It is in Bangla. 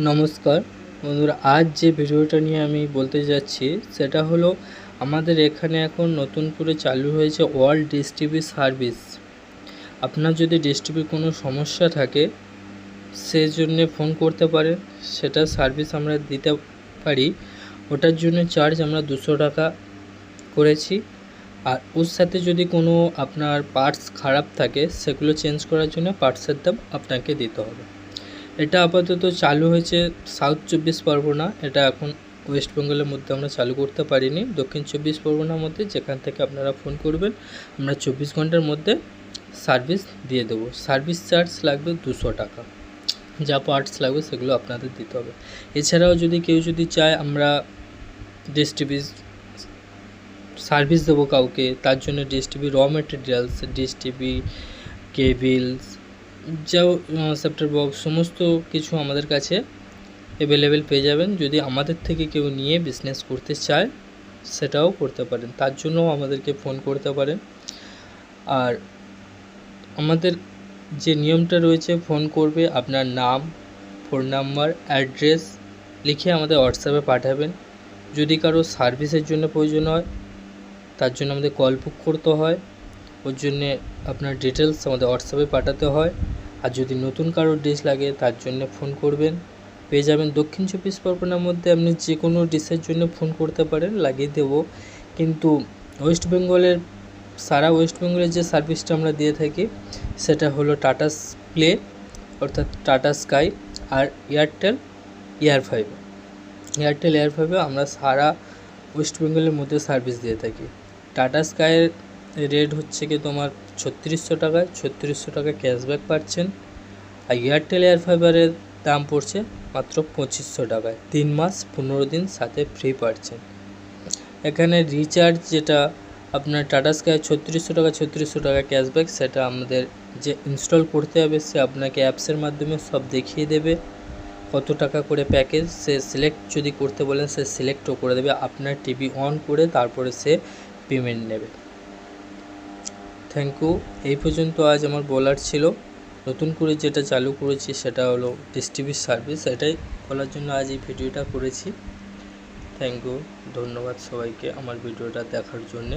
নমস্কার। বন্ধুরা, আজ যে ভিডিওটা নিয়ে আমি বলতে যাচ্ছি, সেটা হলো আমাদের এখানে এখন নতুন করে চালু হয়েছে ওয়ার্ল্ড ডিশ টিভি সার্ভিস আপনার যদি ডিশ টিভির কোনো সমস্যা থাকে সেই জন্যে ফোন করতে পারেন। সেটা সার্ভিস আমরা দিতে পারি। ওটার জন্য চার্জ আমরা দুশো টাকা করেছি। আর ওর সাথে যদি কোনো আপনার পার্টস খারাপ থাকে, সেগুলো চেঞ্জ করার জন্য পার্টসের দাম আপনাকে দিতে হবে। এটা আপাতত চালু হয়েছে সাউথ চব্বিশ পরগনা। এটা এখন ওয়েস্ট বেঙ্গলের মধ্যে আমরা চালু করতে পারিনি। দক্ষিণ চব্বিশ পরগনার মধ্যে যেখান থেকে আপনারা ফোন করবেন, আমরা চব্বিশ ঘণ্টার মধ্যে সার্ভিস দিয়ে দেবো। সার্ভিস চার্জ লাগবে দুশো টাকা। যা পার্টস লাগবে সেগুলো আপনাদের দিতে হবে। এছাড়াও যদি কেউ যদি চায়, আমরা ডিস সার্ভিস দেবো কাউকে, তার জন্য ডিস টিভি র মেটেরিয়ালস ডিস টিভি কেবিলস যাও সেপ্টার বক্স সমস্ত কিছু আমাদের কাছে অ্যাভেলেবেল পেয়ে যাবেন। যদি আমাদের থেকে কেউ নিয়ে বিজনেস করতে চায়, সেটাও করতে পারেন। তার জন্যও আমাদেরকে ফোন করতে পারেন। আর আমাদের যে নিয়মটা রয়েছে ফোন করবে, আপনার নাম ফোন নাম্বার অ্যাড্রেস লিখে আমাদের হোয়াটসঅ্যাপে পাঠাবেন। যদি কারও সার্ভিসের জন্য প্রয়োজন হয়, তার জন্য আমাদের কল বুক করতে হয়। ওর জন্যে আপনার ডিটেলস আমাদের হোয়াটসঅ্যাপে পাঠাতে হয়। আর যদি নতুন কারোর ডিশ লাগে, তার জন্য ফোন করবেন। পেয়ে যাবেন দক্ষিণ চব্বিশ পরগনার মধ্যে আপনি যে কোনো ডিশের জন্য ফোন করতে পারেন, লাগিয়ে দেবো। কিন্তু ওয়েস্ট বেঙ্গলের, সারা ওয়েস্ট বেঙ্গলের যে সার্ভিসটা আমরা দিয়ে থাকি, সেটা হলো টাটা প্লে অর্থাৎ টাটা স্কাই আর Airtel air five Airtel air ফাইভে আমরা সারা ওয়েস্ট বেঙ্গলের মধ্যে সার্ভিস দিয়ে থাকি। টাটা স্কাইয়ের রেট হচ্ছে কি তোমার ছত্রিশশো টাকায়, ছত্রিশশো টাকা ক্যাশব্যাক পাচ্ছেন। আর এয়ারটেল এয়ার ফাইবারের দাম পড়ছে মাত্র পঁচিশশো টাকায়। তিন মাস, পনেরো দিন সাথে ফ্রি পাচ্ছেন। এখানে রিচার্জ যেটা আপনার টাটা স্কাই ছত্রিশশো টাকা ছত্রিশশো টাকা ক্যাশব্যাক সেটা আমাদের যে ইনস্টল করতে হবে, সে আপনাকে অ্যাপসের মাধ্যমে সব দেখিয়ে দেবে। কত টাকা করে প্যাকেজ সে সিলেক্ট যদি করতে বলেন, সে সিলেক্টও করে দেবে। আপনার টিভি অন করে তারপরে সে পেমেন্ট নেবে। থ্যাংক ইউ এই পর্যন্ত আজ আমার বলার ছিল। নতুন করে যেটা চালু করেছি সেটা হলো ডিস্ট্রিবিউট সার্ভিস এটাই বলার জন্য আজ এই ভিডিওটা করেছি। থ্যাংক ইউ ধন্যবাদ সবাইকে আমার ভিডিওটা দেখার জন্যে।